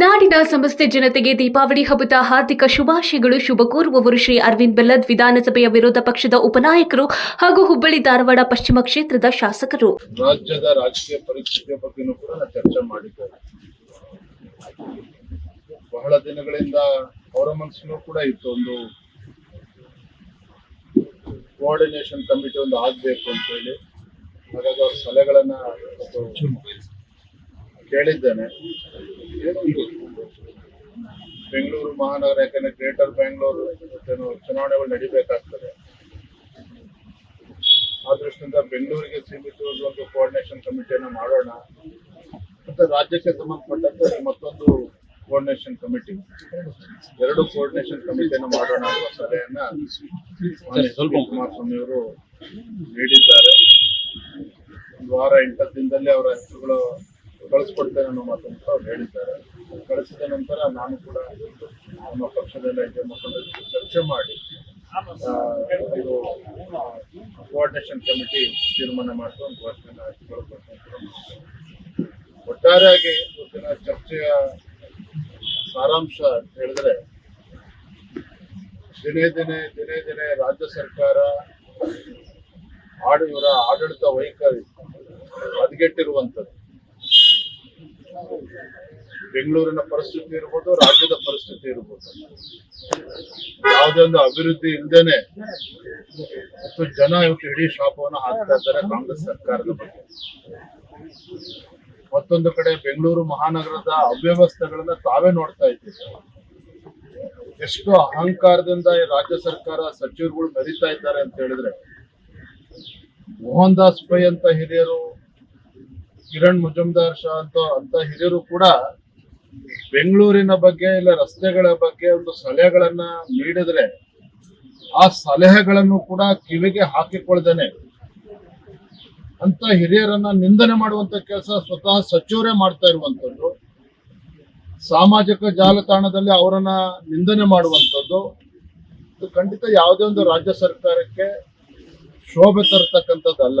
ನಾಡಿನ ಸಮಸ್ತ ಜನತೆಗೆ ದೀಪಾವಳಿ ಹಬ್ಬದ ಹಾರ್ದಿಕ ಶುಭಾಶಯಗಳು. ಶುಭ ಕೋರುವವರು ಶ್ರೀ ಅರವಿಂದ್ ಬೆಲ್ಲದ್ ವಿಧಾನಸಭೆಯ ವಿರೋಧ ಪಕ್ಷದ ಉಪನಾಯಕರು ಹಾಗೂ ಹುಬ್ಬಳ್ಳಿ ಧಾರವಾಡ ಪಶ್ಚಿಮ ಕ್ಷೇತ್ರದ ಶಾಸಕರು. ರಾಜ್ಯದ ರಾಜಕೀಯ ಪರಿಸ್ಥಿತಿಯ ಬಗ್ಗೆನೂ ಕೂಡ ಚರ್ಚೆ ಮಾಡಿದ್ದೇವೆ. ಬಹಳ ದಿನಗಳಿಂದ ಅವರ ಮನಸ್ಸಿನೂ ಕೂಡ ಇತ್ತು ಒಂದು ಕೋಆರ್ಡಿನೇಷನ್ ಕಮಿಟಿ ಒಂದು ಆಗ್ಬೇಕು ಅಂತ ಹೇಳಿ. ಹಾಗಾಗಿ ಅವ್ರ ಸಲಹೆಗಳನ್ನ ಕೇಳಿದ್ದೇನೆ. ಬೆಂಗಳೂರು ಮಹಾನಗರ ಯಾಕಂದ್ರೆ ಗ್ರೇಟರ್ ಬೆಂಗಳೂರು ಚುನಾವಣೆಗಳು ನಡಿಬೇಕಾಗ್ತದೆ. ಆ ದೃಷ್ಟಿಯಿಂದ ಬೆಂಗಳೂರಿಗೆ ಸೀಮಿತವಾದ ಒಂದು ಕೋಆರ್ಡಿನೇಷನ್ ಕಮಿಟಿಯನ್ನ ಮಾಡೋಣ. ಮತ್ತೆ ರಾಜ್ಯಕ್ಕೆ ಸಂಬಂಧಪಟ್ಟಂತೆ ಮತ್ತೊಂದು ಕೋಆರ್ಡಿನೇಷನ್ ಕಮಿಟಿ ಎರಡು ಕೋಆರ್ಡಿನೇಷನ್ ಕಮಿಟಿಯನ್ನ ಮಾಡೋಣ ಅನ್ನುವ ಸಲಹೆಯನ್ನ ಕುಮಾರಸ್ವಾಮಿ ಅವರು ನೀಡಿದ್ದಾರೆ. ಒಂದು ವಾರ ಎಂಟತ್ತು ದಿನದಲ್ಲಿ ಅವರ ಹೆಸರುಗಳು ಕಳಿಸ್ಕೊಡ್ತೇನೆ ಅನ್ನೋ ಮಾತನ್ನು ಅವ್ರು ಹೇಳಿದ್ದಾರೆ ಕಳಿಸಿದ ನಂತರ ನಾನು ಕೂಡ ನಮ್ಮ ಪಕ್ಷದ ಇದೆ ಮಕ್ಕಳ ಚರ್ಚೆ ಮಾಡಿ ಇದು ಕೋಆರ್ಡಿನೇಷನ್ ಕಮಿಟಿ ತೀರ್ಮಾನ ಮಾಡ್ಕೊಂಡು ಘೋಷಣೆ. ಒಟ್ಟಾರೆಯಾಗಿ ಇವತ್ತಿನ ಚರ್ಚೆಯ ಸಾರಾಂಶ ಹೇಳಿದ್ರೆ, ದಿನೇ ದಿನೇ ದಿನೇ ದಿನೇ ರಾಜ್ಯ ಸರ್ಕಾರ ಆಡು ಇವರ ಆಡಳಿತ ವೈಖರಿ ಹದಗೆಟ್ಟಿರುವಂಥದ್ದು ಬೆಂಗಳೂರಿನ ಪರಿಸ್ಥಿತಿ ಇರ್ಬೋದು, ರಾಜ್ಯದ ಪರಿಸ್ಥಿತಿ ಇರ್ಬೋದು. ಯಾವುದೇ ಅಭಿವೃದ್ಧಿ ಇಲ್ದೇನೆ ಮತ್ತು ಜನ ಇವತ್ತು ಇಡೀ ಶಾಪವನ್ನು ಹಾಕ್ತಾ ಇದ್ದಾರೆ ಕಾಂಗ್ರೆಸ್ ಸರ್ಕಾರದ ಬಗ್ಗೆ. ಮತ್ತೊಂದು ಕಡೆ ಬೆಂಗಳೂರು ಮಹಾನಗರದ ಅವ್ಯವಸ್ಥೆಗಳನ್ನ ತಾವೇ ನೋಡ್ತಾ ಇದ್ದೀವಿ. ಎಷ್ಟು ಅಹಂಕಾರದಿಂದ ರಾಜ್ಯ ಸರ್ಕಾರ ಸಚಿವರುಗಳು ಮೆರಿತಾ ಇದ್ದಾರೆ ಅಂತ ಹೇಳಿದ್ರೆ, ಮೋಹನ್ ದಾಸ್ ಪೈ ಅಂತ ಹಿರಿಯರು ಕಿರಣ್ ಮುಜುಮ್ದಾರ್ ಶಾ ಅಂತ ಅಂತ ಹಿರಿಯರು ಕೂಡ ಬೆಂಗಳೂರಿನ ಬಗ್ಗೆ ಇಲ್ಲ ರಸ್ತೆಗಳ ಬಗ್ಗೆ ಒಂದು ಸಲಹೆಗಳನ್ನ ನೀಡಿದ್ರೆ ಆ ಸಲಹೆಗಳನ್ನು ಕೂಡ ಕಿವಿಗೆ ಹಾಕಿಕೊಳ್ದೇನೆ ಅಂತ ಹಿರಿಯರನ್ನ ನಿಂದನೆ ಮಾಡುವಂತ ಕೆಲಸ ಸ್ವತಃ ಸಚಿವರೇ ಮಾಡ್ತಾ ಇರುವಂತದ್ದು. ಸಾಮಾಜಿಕ ಜಾಲತಾಣದಲ್ಲಿ ಅವರನ್ನ ನಿಂದನೆ ಮಾಡುವಂಥದ್ದು ಇದು ಖಂಡಿತ ಯಾವುದೇ ಒಂದು ರಾಜ್ಯ ಸರ್ಕಾರಕ್ಕೆ ಶೋಭೆ ತರತಕ್ಕಂಥದ್ದಲ್ಲ.